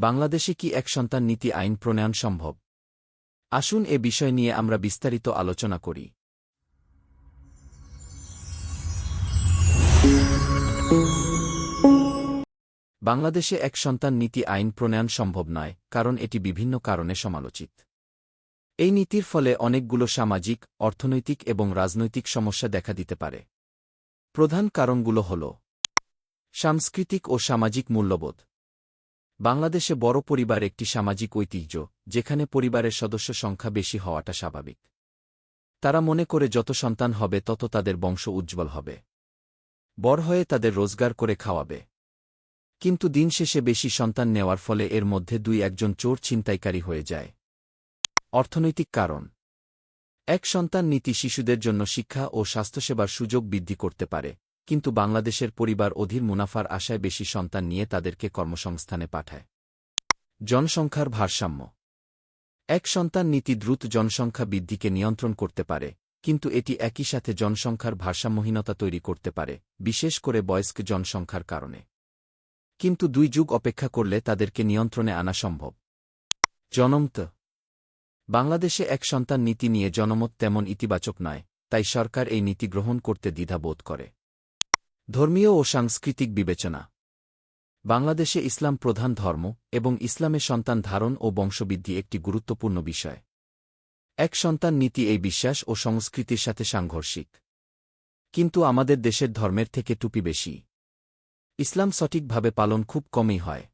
বাংলাদেশে কি এক সন্তান নীতি আইন প্রণয়ন সম্ভব? আসুন এ বিষয় নিয়ে আমরা বিস্তারিত আলোচনা করি। বাংলাদেশে এক সন্তান নীতি আইন প্রণয়ন সম্ভব নয়, কারণ এটি বিভিন্ন কারণে সমালোচিত। এই নীতির ফলে অনেকগুলো সামাজিক, অর্থনৈতিক এবং রাজনৈতিক সমস্যা দেখা দিতে পারে। প্রধান কারণগুলো হল সাংস্কৃতিক ও সামাজিক মূল্যবোধ। বাংলাদেশে বড় পরিবার একটি সামাজিক ঐতিহ্য, যেখানে পরিবারের সদস্য সংখ্যা বেশি হওয়াটা স্বাভাবিক। তারা মনে করে যত সন্তান হবে, তত তাদের বংশ উজ্জ্বল হবে। বড় হয়ে তাদের রোজগার করে খাওয়াবে। কিন্তু দিন শেষে বেশি সন্তান নেওয়ার ফলে এর মধ্যে দুই একজন চোর ছিনতাইকারী হয়ে যায়। অর্থনৈতিক কারণ। এক সন্তান নীতি শিশুদের জন্য শিক্ষা ও স্বাস্থ্যসেবার সুযোগ বৃদ্ধি করতে পারে। কিন্তু বাংলাদেশের পরিবার অধীর মুনাফার আশায় বেশি সন্তান নিয়ে তাদেরকে কর্মসংস্থানে পাঠায়। জনসংখ্যার ভারসাম্য। এক সন্তান নীতি দ্রুত জনসংখ্যা বৃদ্ধিকে নিয়ন্ত্রণ করতে পারে, কিন্তু এটি একই সাথে জনসংখ্যার ভারসাম্যহীনতা তৈরি করতে পারে, বিশেষ করে বয়স্ক জনসংখ্যার কারণে। কিন্তু দুই যুগ অপেক্ষা করলে তাদেরকে নিয়ন্ত্রণে আনা সম্ভব। জনমত। বাংলাদেশে এক সন্তান নীতি নিয়ে জনমত তেমন ইতিবাচক নয়, তাই সরকার এই নীতি গ্রহণ করতে দ্বিধা বোধ করে। ধর্মীয় ও সাংস্কৃতিক বিবেচনা। বাংলাদেশে ইসলাম প্রধান ধর্ম এবং ইসলামে সন্তান ধারণ ও বংশবৃদ্ধি একটি গুরুত্বপূর্ণ বিষয়। এক সন্তান নীতি এই বিশ্বাস ও সংস্কৃতির সাথে সাংঘর্ষিক। কিন্তু আমাদের দেশের ধর্মের থেকে টুপি বেশি। ইসলাম সঠিকভাবে পালন খুব কমই হয়।